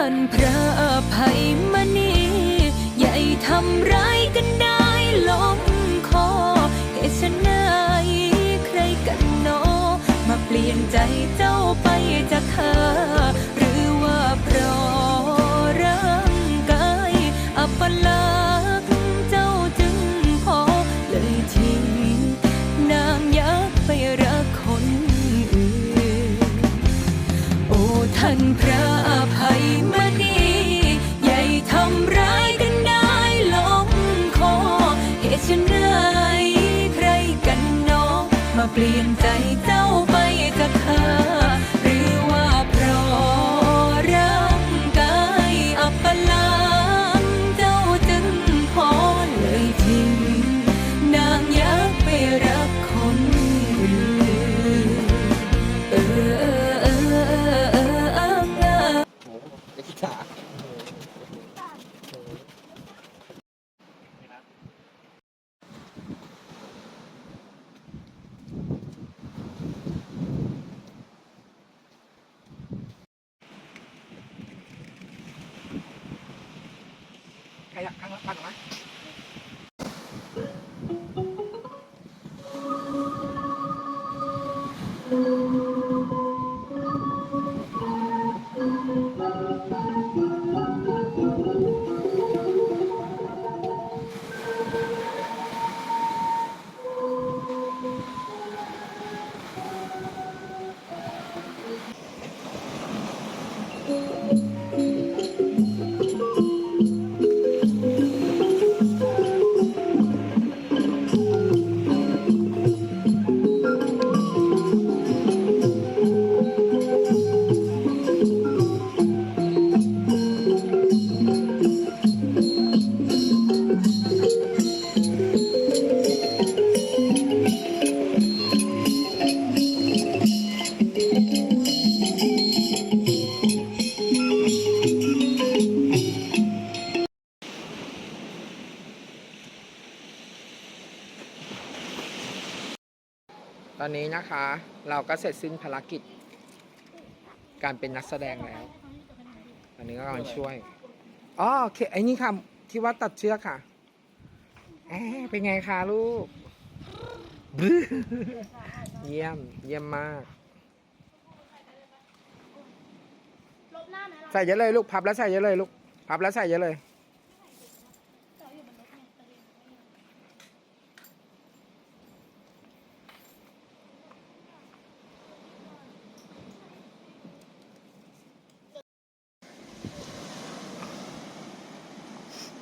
ท่านพระอภัยมณีอย่าทำร้ายกันได้ลงคอเหตุไฉนใครกันเนอมาเปลี่ยนใจเจ้าไปจากเธอหรือว่าเพราะร่างกายอัปลักษณ์เจ้าจึงพอเลยทิ้งนางยักษ์ไปรักคนอื่น โอ้ท่านพระ อภัยมณีใหญ่ทำร้ายกันได้ลงคอเหตุไฉนใครกันเนอมาเปลี่ยนใจเจ้า ใครอยากข้างละพัน ตอนนี้นะคะเราก็เสร็จสิ้นภารกิจ การเป็นนักแสดงแล้วอันนี้ก็กำลังช่วยอ๋อโอเคไอ้นี่ค่ะที่ว่าตัดเชือกค่ะแอะเป็นไงคะลูกบึ้เยี่ยมเยี่ยมมาก ใส่เยอะเลยลูกพับแล้วใส่เยอะเลยลูกพับแล้วใส่เยอะเลย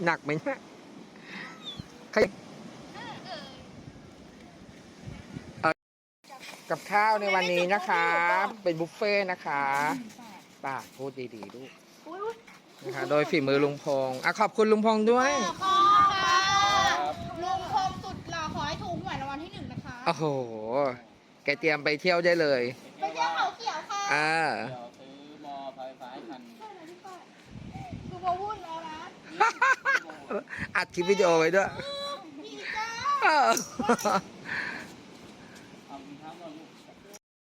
หนักไหมเนี่ยขยับเอ่อกับข้าวในวันนี้นะคะ เป็นบุฟเฟ่ต์นะคะป้าพูดดีๆลูกนะคะ โดยฝีมือลุงพงษ์อะขอบคุณลุงพงษ์ด้วย ขอบคุณค่ะลุงพงสุดหล่อขอให้ถูกหวยรางวัลที่หนึ่งนะคะ โอ้โห แกเตรียมไปเที่ยวได้เลย ไปเที่ยวเขาเขียวค่ะอ่าเดี๋ยวซื้อมอไฟฟ้าคันคือพอพูดแล้วนะ อัดคลิปวิดีโอไว้ด้วยพี่จ้าเออ